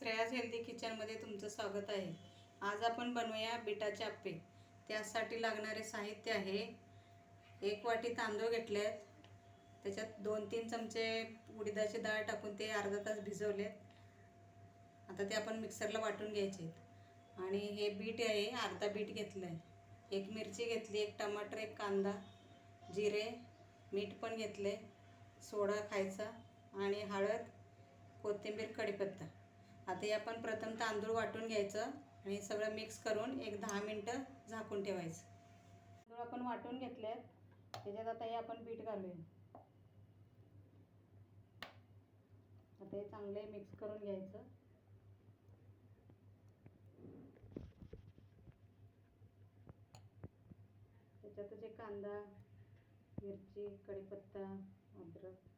Shreya's healthy किचनमध्ये तुमचं स्वागत आहे. आज आपण बनवूया बिटाचे आप्पे. त्यासाठी लागणारे साहित्य आहे. एक वाटी तांदूळ घेतलेत. त्याच्यात दोन तीन चमचे उडीदाची डाळ टाकून ते अर्धा तास भिजवलेत. आता ते आपण मिक्सरला वाटून घ्यायचे आणि हे बीट आहे अर्धा बीट घेतलं आहे एक मिरची घेतली एक टमाटर एक कांदा जिरे मीठ पण घेतले सोडा खायचा आणि हळद कोथिंबीर कढीपत्ता. आता हे आपण प्रथम तांदूळ वाटून घ्यायचं आणि सगळं मिक्स करून एक दहा मिनटं झाकून ठेवायचं. तांदूळ आपण वाटून घेतले त्याच्यात आता हे आपण पीठ घालूया. आता हे चांगले मिक्स करून घ्यायचं. त्याच्यातच एक कांदा मिरची कढीपत्ता अद्रक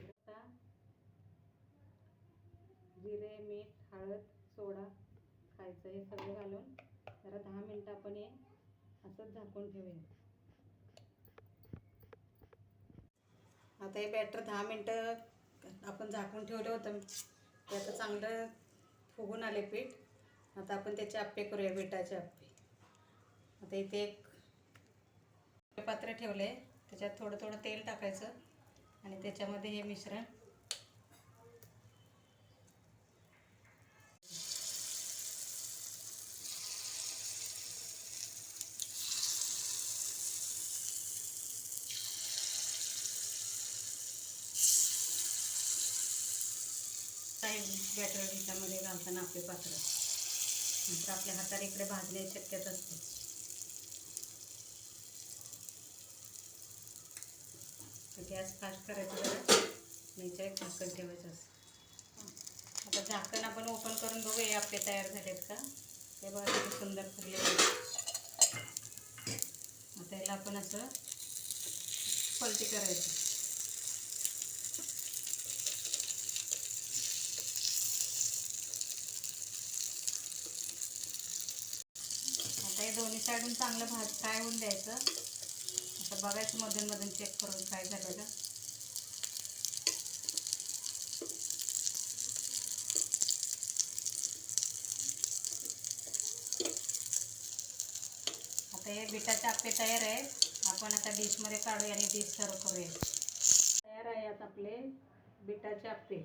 आता जिरे मीठ हळद सोडा खायचं हे सगळं घालून जरा दहा मिनटं आपण हे असंच झाकून ठेवूया. आता हे बॅटर दहा मिनटं आपण झाकून ठेवलं होतं. ते आता चांगलं फुगून आले पीठ. आता आपण त्याचे आप्पे करूया पिठाचे आप्पे. आता इथे एक पात्र ठेवले त्याच्यात थोडं थोडं तेल टाकायचं आणि त्याच्यामध्ये हे मिश्रण आहे बॅटर ह्याच्यामध्ये घालताना आपले पात्र. नंतर आपल्या हाताला इकडे भाजण्याची शक्यता असते. गॅस फास्ट करायचा जरा. ह्याच्या एक झाकण ठेवायचं असं आता झाकण आपण ओपन करून बघू हे आपले तयार झालेत का? ते बघा किती सुंदर फुगले. आता याला आपण असं पलटी करायची. दोन्ही साईडून चांगलं भाज फ्राय होऊन द्यायचं? आता बघायचं मधून मधून चेक करून फ्राय झालेलं. आता हे बिटाचे आप्पे तयार आहेत आपण आता डिशमध्ये काढूया आणि डिश सर्व करूया. तयार आहे आता आपले बिटाचे आप्पे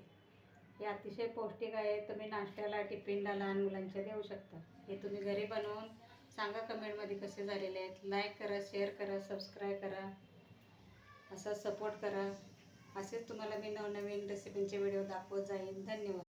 हे अतिशय पौष्टिक आहे. तुम्ही नाश्त्याला टिफिनला लहान मुलांच्या देऊ शकता. हे तुम्ही घरी बनवून सांगा कमेंटमध्ये कसे झालेले आहेत. लाईक करा शेअर करा सबस्क्राईब करा. असा सपोर्ट करा. असेच तुम्हाला मी नवनवीन रेसिपींचे व्हिडिओ दाखवत जाईन. धन्यवाद.